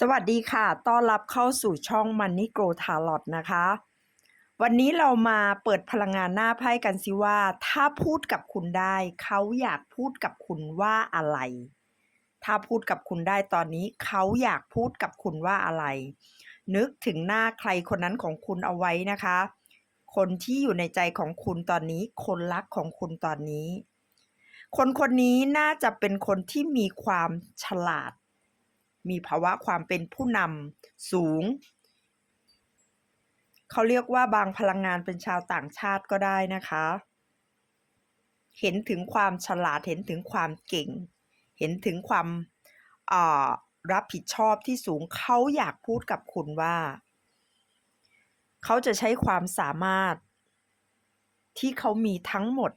สวัสดีค่ะ ต้อนรับเข้าสู่ช่อง Money Grow Tarot นะคะ วันนี้เรามาเปิดพลังงานหน้าไพ่กันสิว่า ถ้าพูดกับคุณได้ เขาอยากพูดกับคุณว่าอะไร ถ้าพูดกับคุณได้ตอนนี้ เขาอยากพูดกับคุณว่าอะไร นึกถึงหน้าใครคนนั้นของคุณเอาไว้นะคะ คนที่อยู่ในใจของคุณตอนนี้ คนรักของคุณตอนนี้ คนคนนี้น่าจะเป็นคนที่มีความฉลาด มีภาวะความเป็นผู้นำสูง เขาเรียกว่าบางพลังงานเป็นชาวต่างชาติก็ได้นะคะ เห็นถึงความฉลาดเห็นถึงความเก่ง เห็นถึงความรับผิดชอบที่สูงเขาอยากพูดกับคุณว่า เขาจะใช้ความสามารถที่เขามีทั้งหมด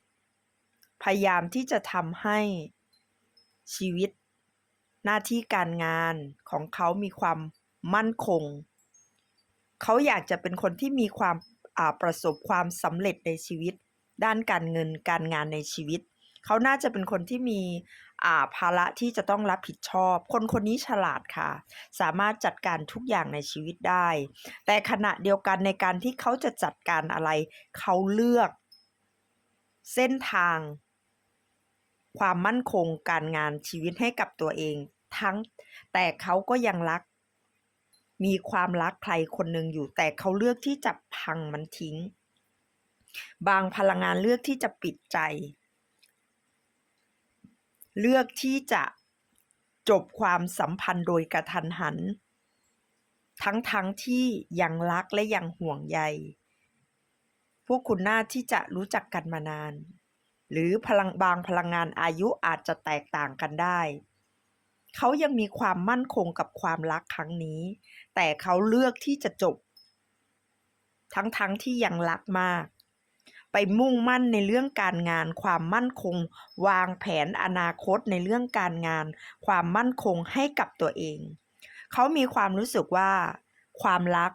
พยายามที่จะทำให้ชีวิต หน้าที่การงานของเขามีความมั่นคง เขาอยากจะเป็นคนที่มีความอาประสบความสำเร็จในชีวิต ด้านการเงินการงานในชีวิต เขาน่าจะเป็นคนที่มีอาภาระที่จะต้องรับผิดชอบ คนคนนี้ฉลาดค่ะ สามารถจัดการทุกอย่างในชีวิตได้ แต่ขณะเดียวกันในการที่เขาจะจัดการอะไร เขาเลือก เส้นทาง ความมั่นคงการงานชีวิตให้กับตัวเอง ทั้งแต่เขาก็ยังรัก มีความรักใครคนหนึ่งอยู่ แต่เขาเลือกที่จะพังมันทิ้ง บางพลังงานเลือกที่จะปิดใจ เลือกที่จะจบความสัมพันธ์โดยกระทันหัน ทั้งๆทที่ยังรักและยังห่วงใย พวกคุณน่าที่จะรู้จักกันมานาน หรือพลังบางพลังงานอายุอาจจะแตกต่างกันได้ เขายังมีความมั่นคงกับความรักครั้งนี้ แต่เขาเลือกที่จะจบ ทั้งๆทที่ยังรักมาก ไปมุ่งมั่นในเรื่องการงาน ความมั่นคง วางแผนอนาคตในเรื่องการงาน ความมั่นคงให้กับตัวเอง เขามีความรู้สึกว่า ความรัก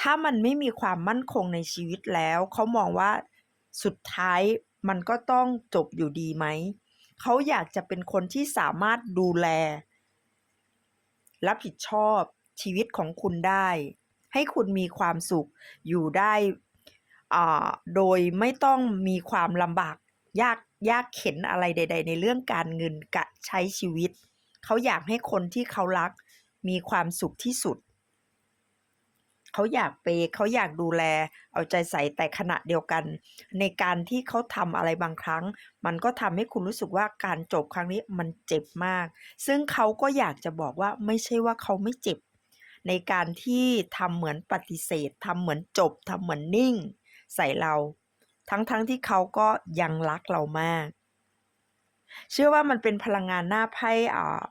ถ้ามันไม่มีความมั่นคงในชีวิตแล้ว เขามองว่าสุดท้าย มันก็ต้องจบอยู่ดีไหม เขาอยากจะเป็นคนที่สามารถดูแล รับผิดชอบชีวิตของคุณได้ ให้คุณมีความสุขอยู่ได้อ่าโดยไม่ต้องมีความลำบากยากยากเข็นอะไรใด ๆ ในเรื่องการเงินกะใช้ชีวิต เขาอยากให้คนที่เขารักมีความสุขที่สุด เขาอยากเปย์เขาอยากดูแล เอาใจใส่แต่ขณะเดียวกัน ในการที่เขาทำอะไรบางครั้ง มันก็ทำให้คุณรู้สึกว่าการจบครั้งนี้มันเจ็บมาก ซึ่งเขาก็อยากจะบอกว่าไม่ใช่ว่าเขาไม่เจ็บ ในการที่ทำเหมือนปฏิเสธทำเหมือนจบทำเหมือนนิ่ง ใส่เรา ทั้งๆทที่เขาก็ยังรักเรามาก เชื่อว่ามันเป็นพลังงานหน้าไพ่อ่า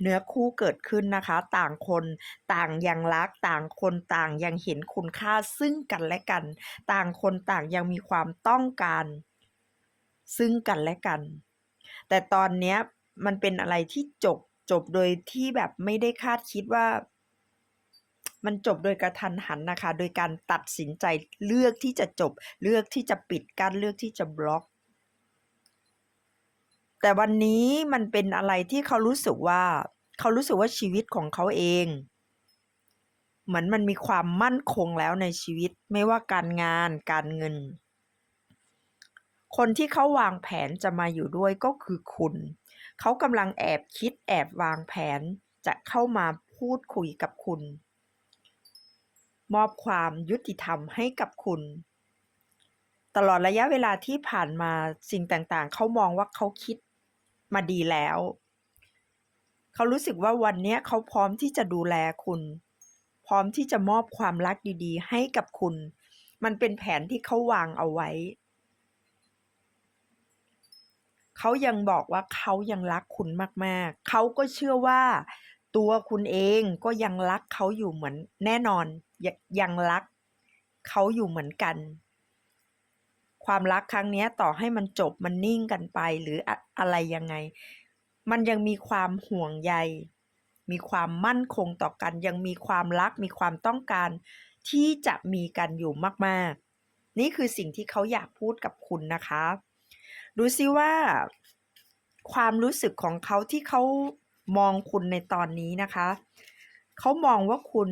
เนื้อคู่เกิดขึ้นนะคะ ต่างคนต่างยังรักต่างคนต่างยังเห็นคุณค่าซึ่งกันและกัน ต่างคนต่างยังมีความต้องการ ซึ่งกันและกัน แต่ตอนเนี้ยมันเป็นอะไรที่จบจบโดยที่แบบไม่ได้คาดคิดว่า มันจบโดยกระทันหันนะคะ โดยการตัดสินใจเลือกที่จะจบ เลือกที่จะปิดกั้นเลือกที่จะบล็อก แต่วันนี้มันเป็นอะไรที่เขารู้สึกว่า เขารู้สึกว่าชีวิตของเขาเอง เหมือนมันมีความมั่นคงแล้วในชีวิตไม่ว่าการงานการเงิน คนที่เขาวางแผนจะมาอยู่ด้วยก็คือคุณ เขากำลังแอบคิดแอบวางแผนจะเข้ามาพูดคุยกับคุณ มอบความยุติธรรมให้กับคุณตลอดระยะเวลาที่ผ่านมาสิ่งต่างๆ เขามองว่าเขาคิด มาดีแล้ว เขารู้สึกว่าวันนี้เขาพร้อมที่จะดูแลคุณ พร้อมที่จะมอบความรักดีๆ ให้กับคุณ มันเป็นแผนที่เขาวางเอาไว้ เขายังบอกว่าเขายังรักคุณมาก ๆ เขาก็เชื่อว่าตัวคุณเองก็ยังรักเขาอยู่เหมือนแน่นอนยยังรักเขาอยู่เหมือนกัน ความรักครั้งนี้ต่อให้มันจบมันนิ่งกันไปหรืออะอะไรยังไง มันยังมีความห่วงใย มีความมั่นคงต่อกัน ยังมีความรักมีความต้องการที่จะมีกันอยู่มากๆ นี่คือสิ่งที่เขาอยากพูดกับคุณนะคะดูซิว่า ความรู้สึกของเขาที่เขามองคุณในตอนนี้นะคะ เขามองว่าคุณ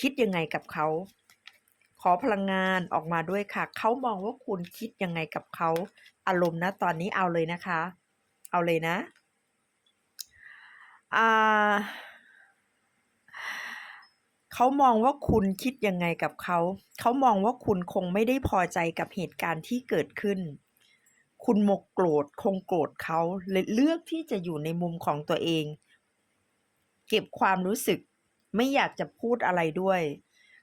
คิดยังไงกับเขา ขอพลังงานออกมาด้วยค่ะ เขามองว่าคุณคิดยังไงกับเขา อารมณ์นะตอนนี้เอาเลยนะคะ เอาเลยนะอ่าเขามองว่าคุณคิดยังไงกับเขา เขามองว่าคุณคงไม่ได้พอใจกับเหตุการณ์ที่เกิดขึ้น คุณโมโกรธคงโกรธเขาเลยเลือกที่จะอยู่ในมุมของตัวเอง เก็บความรู้สึก ไม่อยากจะพูดอะไรด้วย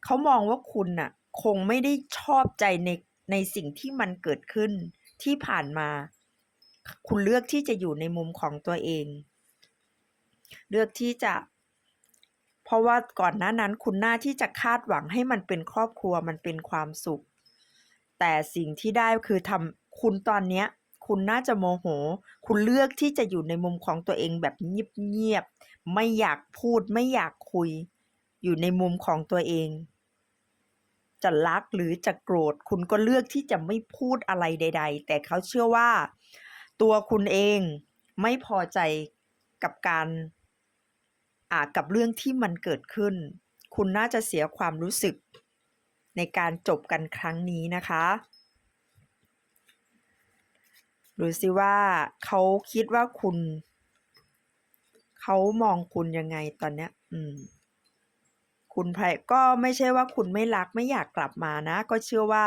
เขามองว่าคุณน่ะ คงไม่ได้ชอบใจในในสิ่งที่มันเกิดขึ้นที่ผ่านมา คุณเลือกที่จะอยู่ในมุมของตัวเอง เลือกที่จะ เพราะว่าก่อนหน้านั้นคุณน่าที่จะคาดหวังให้มันเป็นครอบครัวมันเป็นความสุข แต่สิ่งที่ได้คือทำคุณตอนเนี้ยคุณน่าจะโมโห คุณเลือกที่จะอยู่ในมุมของตัวเองแบบเงียบๆ ไม่อยากพูด ไม่อยากคุย อยู่ในมุมของตัวเอง จะรักหรือจะโกรธ คุณก็เลือกที่จะไม่พูดอะไรใด ๆ แต่เขาเชื่อว่า ตัวคุณเองไม่พอใจกับการอ่ากับเรื่องที่มันเกิดขึ้น คุณน่าจะเสียความรู้สึกในการจบกันครั้งนี้นะคะดูสิว่าเขาคิดว่าคุณ เขามองคุณยังไงตอนเนี้ย อืม คุณไพก็ไม่ใช่ว่าคุณไม่รักไม่อยากกลับมานะ ก็เชื่อว่า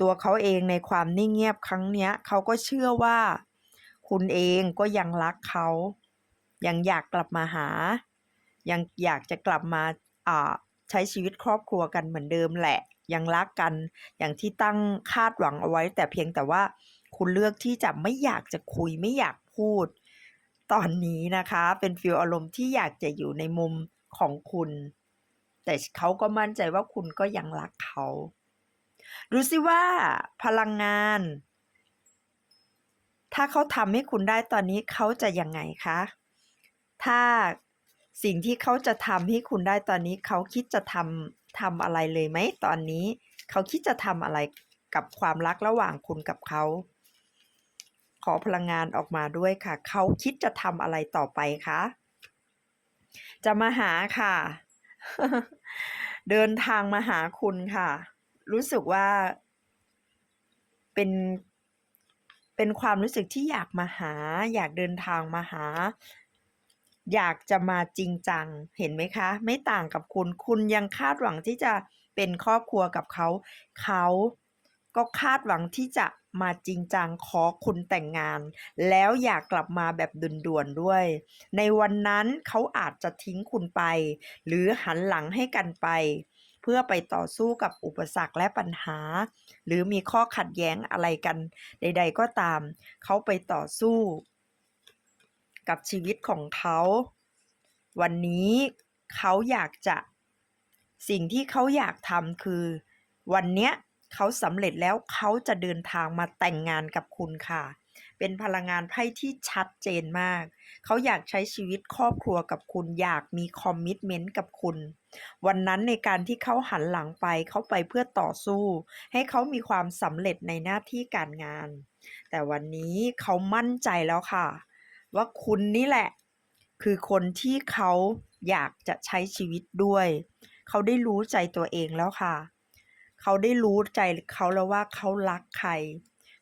ตัวเขาเองในความนิ่งเงียบครั้งเนี้ยเขาก็เชื่อว่า คุณเองก็ยังรักเขา ยังอยากกลับมาหา ยังอยากจะกลับมาอ่าใช้ชีวิตครอบครัวกันเหมือนเดิมแหละ ยังรักกันอย่างที่ตั้งคาดหวังเอาไว้ แต่เพียงแต่ว่าคุณเลือกที่จะไม่อยากจะคุยไม่อยากพูด ตอนนี้นะคะ เป็นฟีลอารมณ์ที่อยากจะอยู่ในมุมของคุณ แต่เขาก็มั่นใจว่าคุณก็ยังรักเขาดูสิว่าพลังงาน ถ้าเขาทำให้คุณได้ตอนนี้เขาจะยังไงคะ ถ้าสิ่งที่เขาจะทำให้คุณได้ตอนนี้ เขาคิดจะทำทำอะไรเลยไหมตอนนี้ เขาคิดจะทำอะไรกับความรักระหว่างคุณกับเขา ขอพลังงานออกมาด้วยค่ะ เขาคิดจะทำอะไรต่อไปคะ จะมาหาค่ะ เดินทางมาหาคุณค่ะ รู้สึกว่าเป็นเป็นความรู้สึกที่อยากมาหา อยากเดินทางมาหา อยากจะมาจริงจัง เห็นไหมคะ ไม่ต่างกับคุณ คุณยังคาดหวังที่จะเป็นครอบครัวกับเขา เขา ก็คาดหวังที่จะมาจริงจังขอคุณแต่งงาน แล้วอยากกลับมาแบบด่วนๆด้วย ในวันนั้นเขาอาจจะทิ้งคุณไป หรือหันหลังให้กันไป เพื่อไปต่อสู้กับอุปสรรคและปัญหา หรือมีข้อขัดแย้งอะไรกันใด ๆ ก็ตาม เขาไปต่อสู้ กับชีวิตของเขา วันนี้เขาอยากจะ สิ่งที่เขาอยากทำคือ วันเนี้ย เขาสำเร็จแล้วเขาจะเดินทางมาแต่งงานกับคุณค่ะ เป็นพลังงานไพ่ที่ชัดเจนมาก เขาอยากใช้ชีวิตครอบครัวกับคุณ อยากมีคอมมิตเมนต์กับคุณ วันนั้นในการที่เขาหันหลังไปเขาไปเพื่อต่อสู้ ให้เขามีความสำเร็จในหน้าที่การงาน แต่วันนี้เขามั่นใจแล้วค่ะ ว่าคุณนี่แหละ คือคนที่เขาอยากจะใช้ชีวิตด้วย เขาได้รู้ใจตัวเองแล้วค่ะ เขาได้รู้ใจเขาแล้วว่าเขารักใคร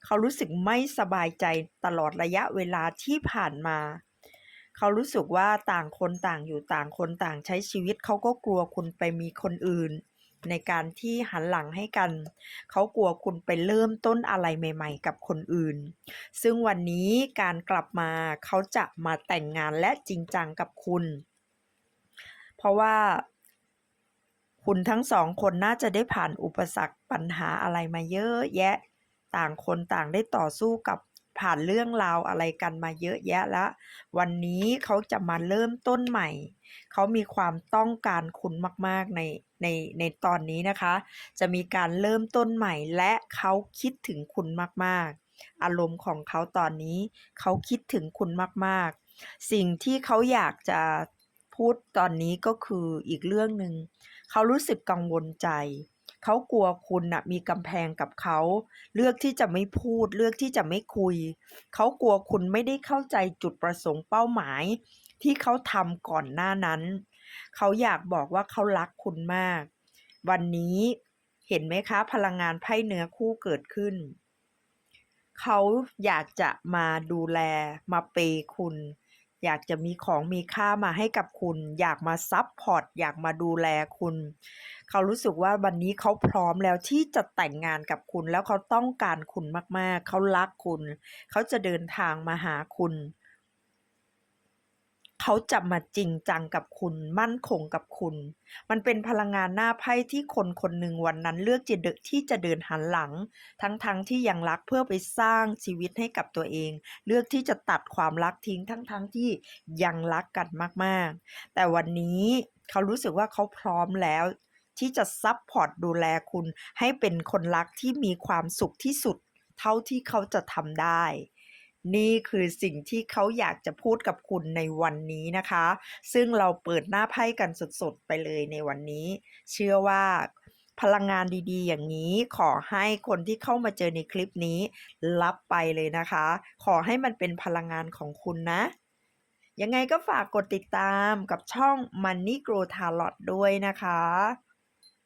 เขารู้สึกไม่สบายใจตลอดระยะเวลาที่ผ่านมา เขารู้สึกว่าต่างคนต่างอยู่ต่างคนต่างใช้ชีวิต เขาก็กลัวคุณไปมีคนอื่น ในการที่หันหลังให้กัน เขากลัวคุณไปเริ่มต้นอะไรใหม่ ๆ กับคนอื่น ซึ่งวันนี้การกลับมาเขาจะมาแต่งงานและจริงจังกับคุณ เพราะว่า คุณทั้งสองคนน่าจะได้ผ่านอุปสรรคปัญหาอะไรมาเยอะแยะ ต่างคนต่างได้ต่อสู้กับผ่านเรื่องราวอะไรกันมาเยอะแยะแล้ว วันนี้เขาจะมาเริ่มต้นใหม่ เขามีความต้องการคุณมาก ๆ ในในในตอนนี้นะคะ จะมีการเริ่มต้นใหม่ และเขาคิดถึงคุณมาก ๆ อารมณ์ของเขาตอนนี้ เขาคิดถึงคุณมาก ๆ สิ่งที่เขาอยากจะพูดตอนนี้ก็คืออีกเรื่องหนึ่ง เขารู้สึกกังวลใจ เขากลัวคุณน่ะมีกำแพงกับเขา เลือกที่จะไม่พูด เลือกที่จะไม่คุย เขากลัวคุณไม่ได้เข้าใจจุดประสงค์เป้าหมาย ที่เขาทำก่อนหน้านั้น เขาอยากบอกว่าเขารักคุณมาก วันนี้เห็นไหมคะ พลังงานไพ่เนื้อคู่เกิดขึ้น เขาอยากจะมาดูแลมาเปย์คุณ อยากจะมีของมีค่ามาให้กับคุณ อยากมาซับพอร์ตอยากมาดูแลคุณ เขารู้สึกว่าวันนี้เขาพร้อมแล้วที่จะแต่งงานกับคุณ แล้วเขาต้องการคุณมากๆ เขารักคุณ เขาจะเดินทางมาหาคุณ เขาจะมาจริงจังกับคุณ มั่นคงกับคุณ มันเป็นพลังงานหน้าไพ่ที่คนคนหนึ่งวันนั้นเลือกจะเดนที่จะเดินหันหลัง ทั้งๆทที่ยังรักเพื่อไปสร้างชีวิตให้กับตัวเอง เลือกที่จะตัดความรักทิ้งทั้งๆทที่ยังรักกันมากๆ แต่วันนี้เขารู้สึกว่าเขาพร้อมแล้วที่จะซัปพอร์ตดูแลคุณ ให้เป็นคนรักที่มีความสุขที่สุด เท่าที่เขาจะทำได้ นี่คือสิ่งที่เขาอยากจะพูดกับคุณในวันนี้นะคะ ซึ่งเราเปิดหน้าไพ่กันสดๆ ไปเลยในวันนี้ เชื่อว่าพลังงานดีๆ อย่างนี้ขอให้คนที่เข้ามาเจอในคลิปนี้ รับไปเลยนะคะ ขอให้มันเป็นพลังงานของคุณนะ ยังไงก็ฝากกดติดตามกับช่อง Money Grow Tarot ด้วยนะคะ